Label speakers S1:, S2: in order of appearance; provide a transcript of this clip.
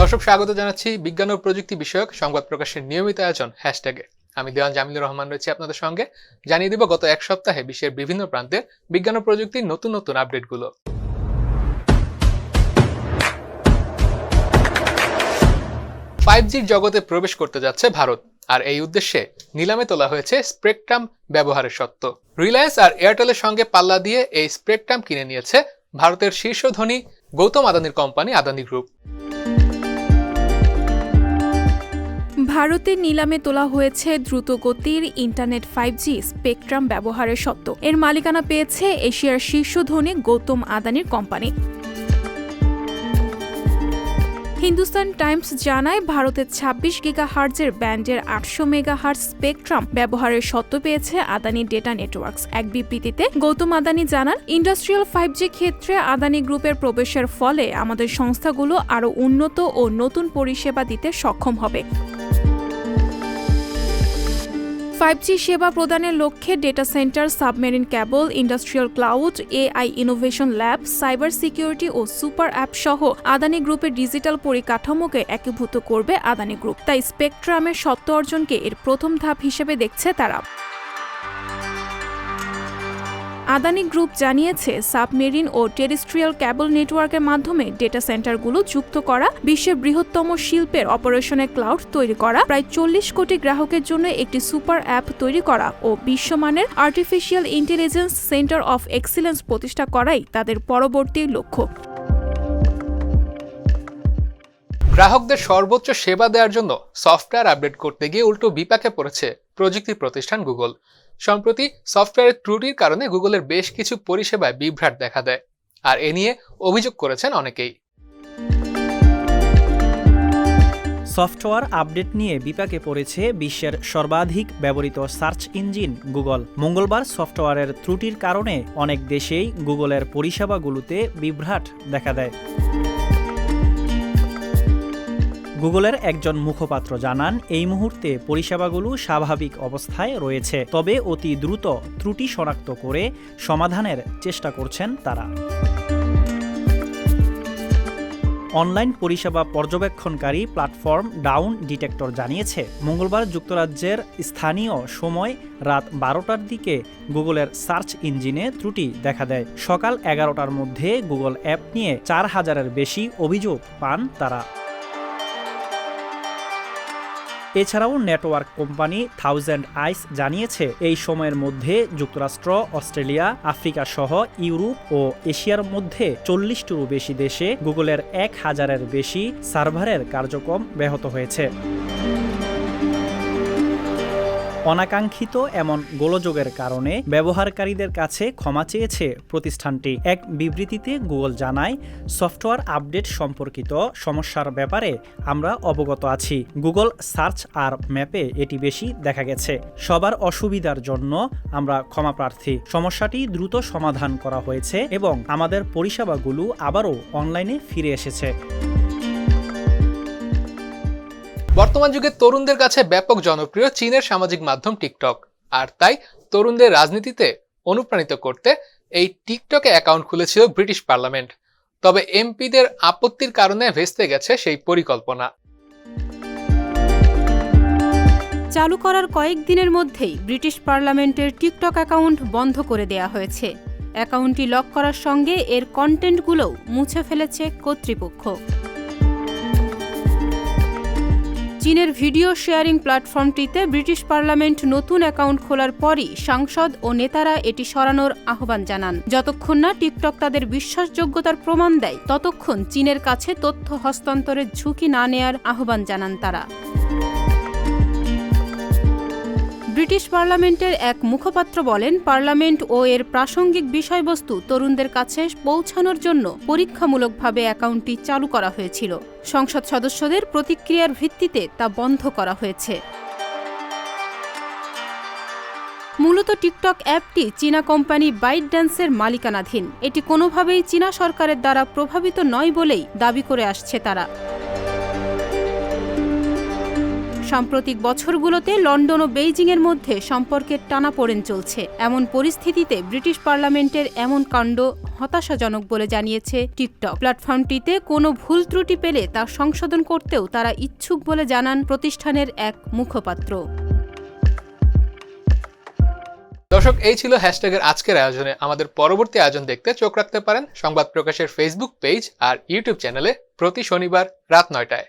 S1: দর্শক, স্বাগত জানাচ্ছি বিজ্ঞান ও প্রযুক্তি বিষয়ক সংবাদ প্রকাশের নিয়মিত আয়োজন হ্যাশট্যাগে। আমি দেওয়ান জামিলুর রহমান রয়েছি আপনাদের সঙ্গে। জানিয়ে দিব, গত এক সপ্তাহে বিশ্বের বিভিন্ন প্রান্তের বিজ্ঞান ও প্রযুক্তির নতুন নতুন আপডেটগুলো। ফাইভ জির জগতে প্রবেশ করতে যাচ্ছে ভারত, আর এই উদ্দেশ্যে নিলামে তোলা হয়েছে স্পেকট্রাম ব্যবহারের সত্ত্ব রিলায়েন্স আর এয়ারটেলের সঙ্গে পাল্লা দিয়ে এই স্পেকট্রাম কিনে নিয়েছে ভারতের শীর্ষ ধনী গৌতম আদানির কোম্পানি আদানি গ্রুপ।
S2: ভারতের নিলামে তোলা হয়েছে দ্রুতগতির ইন্টারনেট ফাইভ জি স্পেকট্রাম ব্যবহারের সত্ত্ব এর মালিকানা পেয়েছে এশিয়ার শীর্ষ ধনী গৌতম আদানির কোম্পানি। হিন্দুস্তান টাইমস জানায়, ভারতের ২৬ গিগা হার্জের ব্যান্ডের আটশো মেগা হার্জ স্পেকট্রাম ব্যবহারের সত্ত্ব পেয়েছে আদানি ডেটা নেটওয়ার্কস। এক বিবৃতিতে গৌতম আদানি জানান, ইন্ডাস্ট্রিয়াল ফাইভ জি ক্ষেত্রে আদানি গ্রুপের প্রবেশের ফলে আমাদের সংস্থাগুলো আরও উন্নত ও নতুন পরিষেবা দিতে সক্ষম হবে। ফাইভ জি সেবা প্রদানের লক্ষ্যে data centre submarine cable industrial cloud AI innovation lab cyber security ও সুপার অ্যাপ সহ আদানি গ্রুপের ডিজিটাল পরিকাঠামোকে একীভূত করবে আদানি গ্রুপ। তাই স্পেকট্রামের সত্ত্ব অর্জনকে এর প্রথম ধাপ হিসেবে দেখছে তারা। আদানি গ্রুপ জানিয়েছে, সাবমেরিন ও টেরিস্ট্রিয়াল ক্যাবল নেটওয়ার্কের মাধ্যমে ডেটা সেন্টারগুলো যুক্ত করা বিশ্বের বৃহত্তম শিল্পের অপারেশনের ক্লাউড তৈরি করা, প্রায় চল্লিশ কোটি গ্রাহকের জন্য একটি সুপার অ্যাপ তৈরি করা ও বিশ্বমানের artificial intelligence centre of excellence প্রতিষ্ঠা করাই তাদের পরবর্তী লক্ষ্য।
S1: গ্রাহকদের সর্বোচ্চ সেবা দেওয়ার জন্য সফটওয়্যার আপডেট করতে গিয়ে উল্টো বিপাকে পড়েছে প্রযুক্তি প্রতিষ্ঠান গুগল। সম্প্রতি সফটওয়্যারের ত্রুটির কারণে গুগলের বেশ কিছু পরিষেবায় বিভ্রাট দেখা দেয়। আর এ নিয়ে অভিযোগ করেছেন অনেকেই।
S3: সফটওয়্যার আপডেট নিয়ে বিপাকে পড়েছে বিশ্বের সর্বাধিক ব্যবহৃত সার্চ ইঞ্জিন গুগল। মঙ্গলবার সফটওয়্যারের ত্রুটির কারণে অনেক দেশেই গুগলের পরিষেবাগুলোতে বিভ্রাট দেখা দেয়। গুগলের একজন মুখপাত্র জানান, এই মুহূর্তে পরিষেবাগুলো স্বাভাবিক অবস্থায় রয়েছে, তবে অতি দ্রুত ত্রুটি শনাক্ত করে সমাধানের চেষ্টা করছেন তারা। অনলাইন পরিষেবা পর্যবেক্ষণকারী প্ল্যাটফর্ম ডাউন ডিটেক্টর জানিয়েছে, মঙ্গলবার যুক্তরাজ্যের স্থানীয় সময় রাত বারোটার দিকে গুগলের সার্চ ইঞ্জিনে ত্রুটি দেখা দেয়। সকাল এগারোটার মধ্যে গুগল অ্যাপ নিয়ে চার হাজারের বেশি অভিযোগ পান তারা। এছাড়াও নেটওয়ার্ক কোম্পানি থাউজেন্ড আইস জানিয়েছে, এই সময়ের মধ্যে যুক্তরাষ্ট্র, অস্ট্রেলিয়া, আফ্রিকা সহ ইউরোপ ও এশিয়ার মধ্যে চল্লিশটিরও বেশি দেশে গুগলের এক হাজারের বেশি সার্ভারের কার্যক্রম ব্যাহত হয়েছে। অনাকাঙ্ক্ষিত এমন গোলযোগের কারণে ব্যবহারকারীদের কাছে ক্ষমা চেয়েছে প্রতিষ্ঠানটি। এক বিবৃতিতে গুগল জানায়, সফটওয়্যার আপডেট সম্পর্কিত সমস্যার ব্যাপারে আমরা অবগত আছি। গুগল সার্চ আর ম্যাপে এটি বেশি দেখা গেছে। সবার অসুবিধার জন্য আমরা ক্ষমা প্রার্থী। সমস্যাটি দ্রুত সমাধান করা হয়েছে এবং আমাদের পরিষেবাগুলো আবারও অনলাইনে ফিরে এসেছে।
S1: বর্তমান যুগে তরুণদের কাছে ব্যাপক জনপ্রিয় চীনের সামাজিক মাধ্যম টিকটক। আর তাই তরুণদের রাজনীতিতে অনুপ্রাণিত করতে এই টিকটকে অ্যাকাউন্ট খুলেছিল ব্রিটিশ পার্লামেন্ট। তবে এমপিদের আপত্তির কারণে ভেস্তে গেছে সেই পরিকল্পনা।
S4: চালু করার কয়েকদিনের মধ্যেই ব্রিটিশ পার্লামেন্টের টিকটক অ্যাকাউন্ট বন্ধ করে দেয়া হয়েছে। অ্যাকাউন্টটি লক করার সঙ্গে এর কন্টেন্টগুলোও মুছে ফেলেছে কর্তৃপক্ষ। চীনের ভিডিও শেয়ারিং প্ল্যাটফর্মটিতে ব্রিটিশ পার্লামেন্ট নতুন অ্যাকাউন্ট খোলার পরই সাংসদ ও নেতারা এটি সরানোর আহ্বান জানান। যতক্ষণ না টিকটক তাদের বিশ্বাসযোগ্যতার প্রমাণ দেয়, ততক্ষণ চীনের কাছে তথ্য হস্তান্তরের ঝুঁকি না নেয়ার আহ্বান জানান তারা। ব্রিটিশ পার্লামেন্টের এক মুখপাত্র বলেন, পার্লামেন্ট ও এর প্রাসঙ্গিক বিষয়বস্তু তরুণদের কাছে পৌঁছানোর জন্য পরীক্ষামূলকভাবে অ্যাকাউন্টটি চালু করা হয়েছিল। সংসদ সদস্যদের প্রতিক্রিয়ার ভিত্তিতে তা বন্ধ করা হয়েছে। মূলত টিকটক অ্যাপটি চীনা কোম্পানি বাইট ড্যান্সের মালিকানাধীন। এটি কোনোভাবেই চীনা সরকারের দ্বারা প্রভাবিত নয় বলেই দাবি করে আসছে তারা। সাম্প্রতিক বছরগুলোতে লন্ডন ও বেইজিংয়ের মধ্যে সম্পর্কের টানাপোড়েন চলছে। এমন পরিস্থিতিতে ব্রিটিশ পার্লামেন্টের এমন কাণ্ড হতাশাজনক বলে জানিয়েছে টিকটক। প্ল্যাটফর্মটিতে কোনো ভুল ত্রুটি পেলে তা সংশোধন করতেও তারা ইচ্ছুক বলে জানান প্রতিষ্ঠানের এক মুখপাত্র।
S1: দর্শক, এই ছিল হ্যাশট্যাগের আজকের আয়োজনে। আমাদের পরবর্তী আয়োজন দেখতে চোখ রাখতে পারেন সংবাদ প্রকাশের ফেসবুক পেজ আর ইউটিউব চ্যানেলে প্রতি শনিবার রাত নয়টায়।